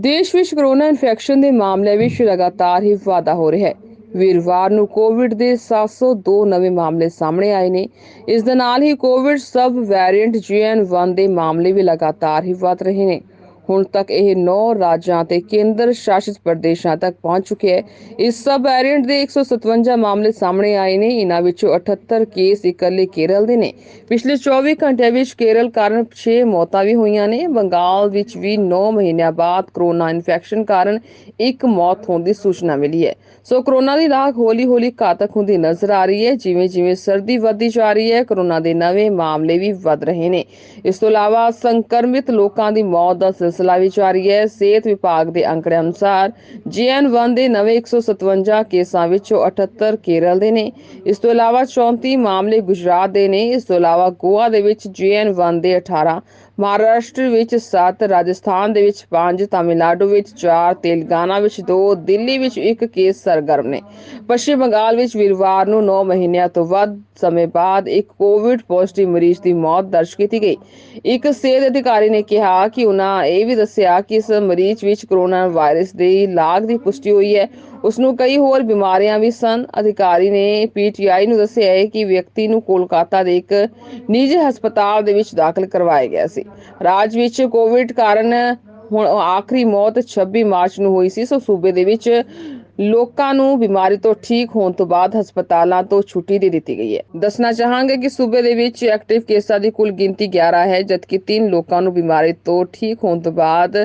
ਦੇਸ਼ ਵਿੱਚ corona infection ਦੇ ਮਾਮਲੇ ਵਿੱਚ ਲਗਾਤਾਰ ਹੀ ਵਾਧਾ ਹੋ ਰਿਹਾ ਹੈ। ਵੀਰਵਾਰ ਨੂੰ ਕੋਵਿਡ ਦੇ 702 ਨਵੇਂ ਮਾਮਲੇ ਸਾਹਮਣੇ ਆਏ ਨੇ। ਇਸ ਦੇ ਨਾਲ ਹੀ ਕੋਵਿਡ ਸਬ ਵੈਰੀਐਂਟ JN1 ਦੇ ਮਾਮਲੇ ਵੀ ਲਗਾਤਾਰ ਹੀ ਵਧ ਰਹੇ ਨੇ। ਹੁਣ ਤੱਕ ਇਹ 9 ਰਾਜਾਂ ਤੇ ਕੇਂਦਰ ਸ਼ਾਸਿਤ ਪ੍ਰਦੇਸ਼ਾਂ ਤੱਕ ਪਹੁੰਚ ਚੁੱਕਿਆ ਹੈ। ਇਸ ਸਬ ਵੈਰੀਐਂਟ ਦੇ 157 ਮਾਮਲੇ ਸਾਹਮਣੇ ਆਏ ਨੇ। ਇਹਨਾਂ ਵਿੱਚੋਂ 78 ਕੇਸ ਇਕੱਲੇ ਕੇਰਲ ਦੇ ਨੇ। ਪਿਛਲੇ 24 ਘੰਟਿਆਂ ਵਿੱਚ ਕੇਰਲ ਕਾਰਨ 6 ਮੌਤਾਂ ਵੀ ਹੋਈਆਂ ਨੇ। ਬੰਗਾਲ ਵਿੱਚ ਵੀ 9 ਮਹੀਨਿਆਂ ਬਾਅਦ ਕਰੋਨਾ ਇਨਫੈਕਸ਼ਨ ਕਾਰਨ ਇੱਕ ਮੌਤ ਹੋਣ ਦੀ ਸੂਚਨਾ ਮਿਲੀ ਹੈ। ਸੋ ਕਰੋਨਾ ਦੀ ਲਾਗ ਹੌਲੀ-ਹੌਲੀ ਘਾਤਕ ਹੁੰਦੀ ਨਜ਼ਰ ਆ ਰਹੀ ਹੈ। ਜਿਵੇਂ-ਜਿਵੇਂ ਸਰਦੀ ਵੱਧਦੀ ਜਾ ਰਹੀ ਹੈ, ਕਰੋਨਾ ਦੇ ਨਵੇਂ ਮਾਮਲੇ ਵੀ ਵੱਧ ਰਹੇ ਨੇ। ਇਸ ਤੋਂ ਇਲਾਵਾ ਸੰਕਰਮਿਤ ਲੋਕਾਂ ਦੀ ਮੌਤ ਦਾ ਸਿਲਸਿਲਾ ਵੀ ਜਾਰੀ ਹੈ। ਸਿਹਤ ਵਿਭਾਗ ਦੇ ਅੰਕੜਿਆਂ ਅਨੁਸਾਰ JN1 ਦੇ ਨਵੇਂ 157 ਕੇਸਾਂ ਵਿੱਚੋਂ 78 ਕੇਰਲ ਦੇ ਨੇ। ਇਸ ਤੋਂ ਇਲਾਵਾ 34 ਮਾਮਲੇ ਗੁਜਰਾਤ ਦੇ ਨੇ। ਇਸ ਤੋਂ ਇਲਾਵਾ ਗੋਆ ਦੇ ਵਿੱਚ JN1 ਦੇ 18 ਮਹਾਰਾਸ਼ਟਰ ਵਿੱਚ 7 ਰਾਜਸਥਾਨ ਦੇ ਵਿੱਚ 5 ਤਾਮਿਲਨਾਡੂ ਵਿੱਚ 4 ਤੇਲੰਗਾਨਾ ਵਿੱਚ 2 ਦਿੱਲੀ ਵਿੱਚ 1 ਕੇਸ ਸਰਗਰਮ ਨੇ। ਪੱਛਮੀ ਬੰਗਾਲ ਵਿੱਚ ਵੀਰਵਾਰ ਨੂੰ 9 ਮਹੀਨਿਆਂ ਤੋਂ ਵੱਧ ਸਮੇਂ ਬਾਅਦ ਇੱਕ ਕੋਵਿਡ ਪੋਜ਼ਿਟਿਵ ਮਰੀਜ਼ ਦੀ ਮੌਤ ਦਰਜ ਕੀਤੀ ਗਈ। ਇੱਕ ਸਿਹਤ ਅਧਿਕਾਰੀ ਨੇ ਕਿਹਾ ਕਿ ਉਹਨਾਂ ਇਹ ਵੀ ਦੱਸਿਆ ਕਿ ਇਸ ਮਰੀਜ਼ ਵਿੱਚ ਕੋਰੋਨਾ ਵਾਇਰਸ ਦੀ ਲਾਗ ਦੀ ਪੁਸ਼ਟੀ ਹੋਈ ਹੈ। ਉਸ ਨੂੰ ਕਈ ਹੋਰ ਬਿਮਾਰੀਆਂ ਵੀ ਸਨ। ਅਧਿਕਾਰੀ ਨੇ ਪੀਟੀਆਈ ਨੂੰ ਦੱਸਿਆ ਹੈ ਕਿ ਵਿਅਕਤੀ ਨੂੰ ਕੋਲਕਾਤਾ ਦੇ ਇੱਕ ਨਿੱਜੀ ਹਸਪਤਾਲ ਦੇ ਵਿੱਚ ਦਾਖਲ ਕਰਵਾਇਆ ਗਿਆ ਸੀ। ਰਾਜ ਵਿੱਚ ਕੋਵਿਡ ਕਾਰਨ ਹੁਣ ਆਖਰੀ ਮੌਤ 26 ਮਾਰਚ ਨੂੰ ਹੋਈ ਸੀ। ਸੋ ਸੂਬੇ ਦੇ ਵਿੱਚ ਲੋਕਾਂ ਨੂੰ ਬਿਮਾਰੀ ਤੋਂ ਠੀਕ ਹੋਣ ਤੋਂ ਬਾਅਦ ਹਸਪਤਾਲਾਂ ਤੋਂ ਛੁੱਟੀ ਦੇ ਦਿੱਤੀ ਗਈ ਹੈ। ਦੱਸਣਾ ਚਾਹਾਂਗੇ ਕਿ ਸੂਬੇ ਦੇ ਵਿੱਚ ਐਕਟਿਵ ਕੇਸਾਂ ਦੀ ਕੁੱਲ ਗਿਣਤੀ 11 ਹੈ, ਜਦਕਿ 3 ਲੋਕਾਂ ਨੂੰ ਬਿਮਾਰੀ ਤੋਂ ਠੀਕ ਹੋਣ ਤੋਂ ਬਾਅਦ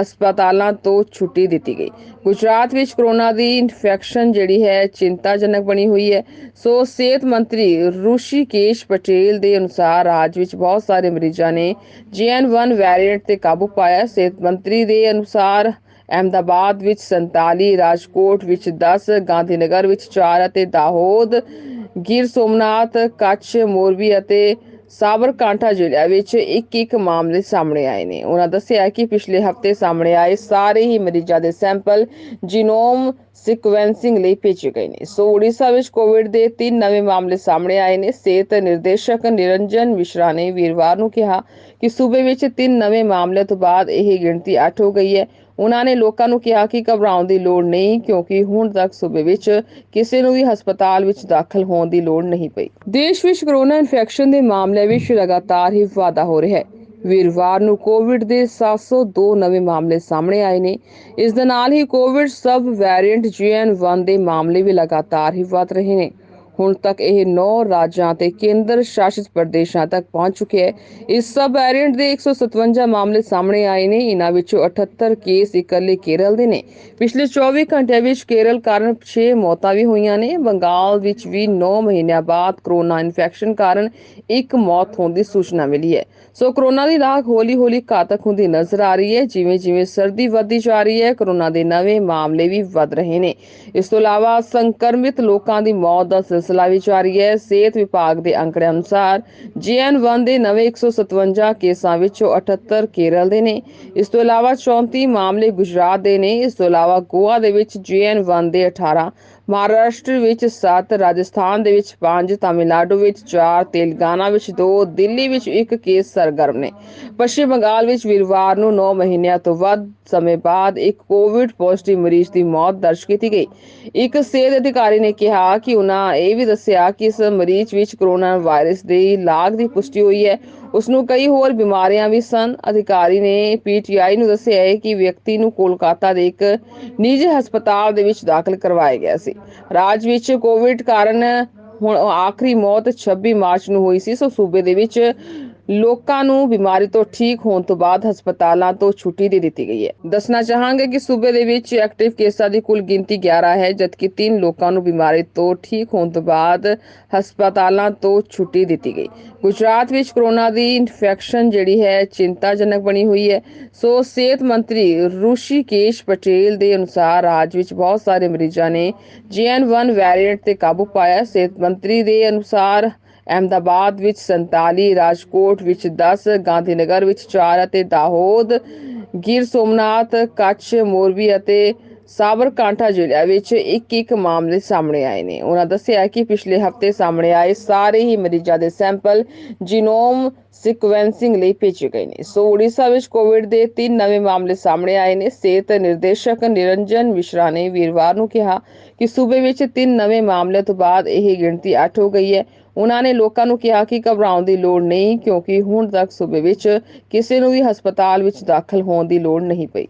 ਹਸਪਤਾਲਾਂ ਤੋਂ ਛੁੱਟੀ ਦਿੱਤੀ ਗਈ। ਗੁਜਰਾਤ ਵਿੱਚ ਕਰੋਨਾ ਦੀ ਇਨਫੈਕਸ਼ਨ ਜਿਹੜੀ ਹੈ ਚਿੰਤਾਜਨਕ ਬਣੀ ਹੋਈ ਹੈ। ਸੋ ਸਿਹਤ ਮੰਤਰੀ ਰੁਸ਼ੀਕੇਸ਼ ਪਟੇਲ ਦੇ ਅਨੁਸਾਰ ਰਾਜ ਵਿੱਚ ਬਹੁਤ ਸਾਰੇ ਮਰੀਜ਼ਾਂ ਨੇ JN1 ਵੈਰੀਐਂਟ ਤੇ ਕਾਬੂ ਪਾਇਆ। ਸਿਹਤ ਮੰਤਰੀ ਦੇ ਅਨੁਸਾਰ ਅਹਿਮਦਾਬਾਦ ਵਿੱਚ 47 ਰਾਜਕੋਟ ਵਿੱਚ 10 ਗਾਂਧੀਨਗਰ ਵਿੱਚ 4 ਅਤੇ ਦਾਹੋਦ ਗਿਰ ਸੋਮਨਾਥ, ਕੱਛ ਮੋਰਬੀ ਅਤੇ ਸਾਬਰਕਾਂਠਾ ਜ਼ਿਲ੍ਹਿਆਂ ਵਿੱਚ ਇੱਕ ਇੱਕ ਮਾਮਲੇ ਸਾਹਮਣੇ ਆਏ ਨੇ। ਉਹਨਾਂ ਦੱਸਿਆ ਕਿ ਪਿਛਲੇ ਹਫ਼ਤੇ ਸਾਹਮਣੇ ਆਏ ਸਾਰੇ ਹੀ ਮਰੀਜ਼ਾਂ ਦੇ ਸੈਂਪਲ ਜੀਨੋਮ ਸੀਕੁਐਂਸਿੰਗ ਲਈ ਭੇਜੇ ਗਏ ਨੇ। ਸੋ ਉੜੀਸਾ ਵਿੱਚ ਕੋਵਿਡ ਦੇ ਤਿੰਨ ਨਵੇਂ ਮਾਮਲੇ ਸਾਹਮਣੇ ਆਏ ਨੇ। ਸਿਹਤ ਨਿਰਦੇਸ਼ਕ ਨਿਰੰਜਨ ਮਿਸ਼ਰਾ ਨੇ ਵੀਰਵਾਰ ਨੂੰ ਕਿਹਾ ਕਿ ਸੂਬੇ ਵਿੱਚ ਤਿੰਨ ਨਵੇਂ ਮਾਮਲੇ ਤੋਂ ਬਾਅਦ ਇਹ ਗਿਣਤੀ 8 ਹੋ ਗਈ ਹੈ। ਉਹਨਾਂ ਨੇ ਲੋਕਾਂ ਨੂੰ ਕਿਹਾ ਕਿ ਘਬਰਾਉਣ ਦੀ ਲੋੜ ਨਹੀਂ, ਕਿਉਂਕਿ ਹੁਣ ਤੱਕ ਸੂਬੇ ਵਿੱਚ ਕਿਸੇ ਨੂੰ ਵੀ ਹਸਪਤਾਲ ਵਿੱਚ ਦਾਖਲ ਹੋਣ ਦੀ ਲੋੜ ਨਹੀਂ ਪਈ। ਦੇਸ਼ ਵਿੱਚ ਕੋਰੋਨਾ ਇਨਫੈਕਸ਼ਨ ਦੇ ਮਾਮਲੇ ਵਿੱਚ ਲਗਾਤਾਰ ਹੀ ਵਾਧਾ ਹੋ ਰਿਹਾ ਹੈ। ਵੀਰਵਾਰ ਨੂੰ ਕੋਵਿਡ ਦੇ 702 ਨਵੇਂ ਮਾਮਲੇ ਸਾਹਮਣੇ ਆਏ ਨੇ। ਇਸ ਦੇ ਨਾਲ ਹੀ ਕੋਵਿਡ ਸਬ ਵੈਰੀਐਂਟ JN1 ਦੇ ਮਾਮਲੇ ਵੀ ਲਗਾਤਾਰ ਹੀ ਵਧ ਰਹੇ ਨੇ। ਹੁਣ ਤੱਕ ਇਹ 9 ਰਾਜਾਂ ਤੇ ਕੇਂਦਰ ਸ਼ਾਸਿਤ ਪ੍ਰਦੇਸ਼ਾਂ ਤੱਕ ਪਹੁੰਚ ਚੁੱਕਿਆ ਹੈ। ਇਸ ਸਬ ਵੈਰੀਐਂਟ ਦੇ 157 ਮਾਮਲੇ ਸਾਹਮਣੇ ਆਏ ਨੇ। ਇਹਨਾਂ ਵਿੱਚੋਂ 78 ਕੇਸ ਇਕੱਲੇ ਕੇਰਲ ਦੇ ਨੇ। ਪਿਛਲੇ 24 ਘੰਟਿਆਂ ਵਿੱਚ ਕੇਰਲ ਕਾਰਨ 6 ਮੌਤਾਂ ਵੀ ਹੋਈਆਂ ਨੇ। ਬੰਗਾਲ ਵਿੱਚ ਵੀ 9 ਮਹੀਨਿਆਂ ਬਾਅਦ ਕਰੋਨਾ ਇਨਫੈਕਸ਼ਨ ਕਾਰਨ ਇੱਕ ਮੌਤ ਹੋਣ ਦੀ ਸੂਚਨਾ ਮਿਲੀ ਹੈ। ਸੋ ਕਰੋਨਾ ਦੀ ਲਾਗ ਹੌਲੀ-ਹੌਲੀ ਘਾਤਕ ਹੁੰਦੀ ਨਜ਼ਰ ਆ ਰਹੀ ਹੈ। ਜਿਵੇਂ-ਜਿਵੇਂ ਸਰਦੀ ਵੱਧਦੀ ਜਾ ਰਹੀ ਹੈ, ਕਰੋਨਾ ਦੇ ਨਵੇਂ ਮਾਮਲੇ ਵੀ ਵੱਧ ਰਹੇ ਨੇ। ਇਸ ਤੋਂ ਇਲਾਵਾ ਸੰਕਰਮਿਤ ਲੋਕਾਂ ਦੀ ਮੌਤ ਦਾ ਸਿਲਸਿਲਾ ਆ ਰਹੀ ਹੈ। ਸਿਹਤ ਵਿਭਾਗ ਦੇ ਅੰਕੜਿਆਂ ਅਨੁਸਾਰ JN1 ਦੇ ਨਵੇਂ 157 ਕੇਸਾਂ ਵਿੱਚੋਂ 78 ਕੇਰਲ ਦੇ ਨੇ। ਇਸ ਤੋਂ ਇਲਾਵਾ 34 ਮਾਮਲੇ ਗੁਜਰਾਤ ਦੇ ਨੇ। ਇਸ ਤੋਂ ਇਲਾਵਾ ਗੋਆ ਦੇ ਵਿੱਚ JN1 ਦੇ 18 ਮਹਾਰਾਸ਼ਟਰ ਵਿੱਚ 7 ਰਾਜਸਥਾਨ ਦੇ ਵਿੱਚ 5 ਤਾਮਿਲਨਾਡੂ ਵਿੱਚ 4 ਤੇਲੰਗਾਨਾ ਵਿੱਚ 2 ਦਿੱਲੀ ਵਿੱਚ 1 ਕੇਸ ਸਰਗਰਮ ਨੇ। ਪੱਛਮੀ ਬੰਗਾਲ ਵਿੱਚ ਵੀਰਵਾਰ ਨੂੰ 9 ਮਹੀਨਿਆਂ ਤੋਂ ਵੱਧ ਸਮੇਂ ਬਾਅਦ ਇੱਕ ਕੋਵਿਡ ਪੋਜ਼ਿਟਿਵ ਮਰੀਜ਼ ਦੀ ਮੌਤ ਦਰਜ ਕੀਤੀ ਗਈ। ਇੱਕ ਸਿਹਤ ਅਧਿਕਾਰੀ ਨੇ ਕਿਹਾ ਕਿ ਉਹਨਾਂ ਇਹ ਵੀ ਦੱਸਿਆ ਕਿ ਇਸ ਮਰੀਜ਼ ਵਿੱਚ ਕੋਰੋਨਾ ਵਾਇਰਸ ਦੇ ਲਾਗ ਦੀ ਪੁਸ਼ਟੀ ਹੋਈ ਹੈ। ਉਸ ਨੂੰ ਕਈ ਹੋਰ ਬਿਮਾਰੀਆਂ ਵੀ ਸਨ। ਅਧਿਕਾਰੀ ਨੇ ਪੀਟੀਆਈ ਨੂੰ ਦੱਸਿਆ ਹੈ ਕਿ ਵਿਅਕਤੀ ਨੂੰ ਕੋਲਕਾਤਾ ਦੇ ਇੱਕ ਨਿੱਜੀ ਹਸਪਤਾਲ ਦੇ ਵਿੱਚ ਦਾਖਲ ਕਰਵਾਇਆ ਗਿਆ ਸੀ। ਰਾਜ ਵਿੱਚ ਕੋਵਿਡ ਕਾਰਨ ਹੁਣ ਆਖਰੀ ਮੌਤ 26 ਮਾਰਚ ਨੂੰ ਹੋਈ ਸੀ। ਸੋ ਸੂਬੇ ਦੇ ਵਿੱਚ ਲੋਕਾਂ ਨੂੰ ਬਿਮਾਰੀ ਤੋਂ ਠੀਕ ਹੋਣ ਤੋਂ ਬਾਅਦ ਹਸਪਤਾਲਾਂ ਤੋਂ ਛੁੱਟੀ ਦੇ ਦਿੱਤੀ ਗਈ ਹੈ। ਦੱਸਣਾ ਚਾਹਾਂਗੇ ਕਿ ਸੂਬੇ ਦੇ ਵਿੱਚ ਐਕਟਿਵ ਕੇਸਾਂ ਦੀ ਕੁੱਲ ਗਿਣਤੀ 11 ਹੈ, ਜਦਕਿ 3 ਲੋਕਾਂ ਨੂੰ ਬਿਮਾਰੀ ਤੋਂ ਠੀਕ ਹੋਣ ਤੋਂ ਬਾਅਦ ਹਸਪਤਾਲਾਂ ਤੋਂ ਛੁੱਟੀ ਦਿੱਤੀ ਗਈ। ਗੁਜਰਾਤ ਵਿੱਚ ਕਰੋਨਾ ਦੀ ਇਨਫੈਕਸ਼ਨ ਜਿਹੜੀ ਹੈ ਚਿੰਤਾਜਨਕ ਬਣੀ ਹੋਈ ਹੈ। ਸੋ ਸਿਹਤ ਮੰਤਰੀ ਰੁਸ਼ੀਕੇਸ਼ ਪਟੇਲ ਦੇ ਅਨੁਸਾਰ ਰਾਜ ਵਿੱਚ ਬਹੁਤ ਸਾਰੇ ਮਰੀਜ਼ਾਂ ਨੇ JN1 ਵੈਰੀਐਂਟ ਤੇ ਕਾਬੂ ਪਾਇਆ। ਸਿਹਤ ਮੰਤਰੀ ਦੇ ਅਨੁਸਾਰ ਅਹਿਮਦਾਬਾਦ ਵਿੱਚ 47 ਰਾਜਕੋਟ ਵਿੱਚ 10 ਗਾਂਧੀਨਗਰ ਵਿੱਚ 4 ਅਤੇ ਦਾਹੋਦ ਗਿਰ ਸੋਮਨਾਥ, ਕੱਛ ਮੋਰਬੀ ਅਤੇ ਸਾਬਰਕਾਂਠਾ ਜ਼ਿਲ੍ਹੇ ਵਿੱਚ ਇੱਕ ਇੱਕ ਮਾਮਲੇ ਸਾਹਮਣੇ ਆਏ ਨੇ। ਉਹਨਾਂ ਦੱਸਿਆ ਕਿ ਪਿਛਲੇ ਹਫ਼ਤੇ ਸਾਹਮਣੇ ਆਏ ਸਾਰੇ ਹੀ ਮਰੀਜ਼ਾਂ ਦੇ ਸੈਂਪਲ ਜੀਨੋਮ ਸੀਕੁਐਂਸਿੰਗ ਲਈ ਭੇਜੇ ਗਏ ਨੇ। ਸੋ ਉੜੀਸਾ ਵਿੱਚ ਕੋਵਿਡ ਦੇ ਤਿੰਨ ਨਵੇਂ ਮਾਮਲੇ ਸਾਹਮਣੇ ਆਏ ਨੇ। ਸਿਹਤ ਨਿਰਦੇਸ਼ਕ ਨਿਰੰਜਨ ਮਿਸ਼ਰਾ ਨੇ ਵੀਰਵਾਰ ਨੂੰ ਕਿਹਾ ਕਿ ਸੂਬੇ ਵਿੱਚ ਤਿੰਨ ਨਵੇਂ ਮਾਮਲੇ ਤੋਂ ਬਾਅਦ ਇਹ ਗਿਣਤੀ 8 ਹੋ ਗਈ ਹੈ। ਉਹਨਾਂ ਨੇ ਲੋਕਾਂ ਨੂੰ ਕਿਹਾ ਕਿ ਘਬਰਾਉਣ ਦੀ ਲੋੜ ਨਹੀਂ, ਕਿਉਂਕਿ ਹੁਣ ਤੱਕ ਸੂਬੇ ਵਿੱਚ ਕਿਸੇ ਨੂੰ ਵੀ ਹਸਪਤਾਲ ਵਿੱਚ ਦਾਖਲ ਹੋਣ ਦੀ ਲੋੜ ਨਹੀਂ ਪਈ।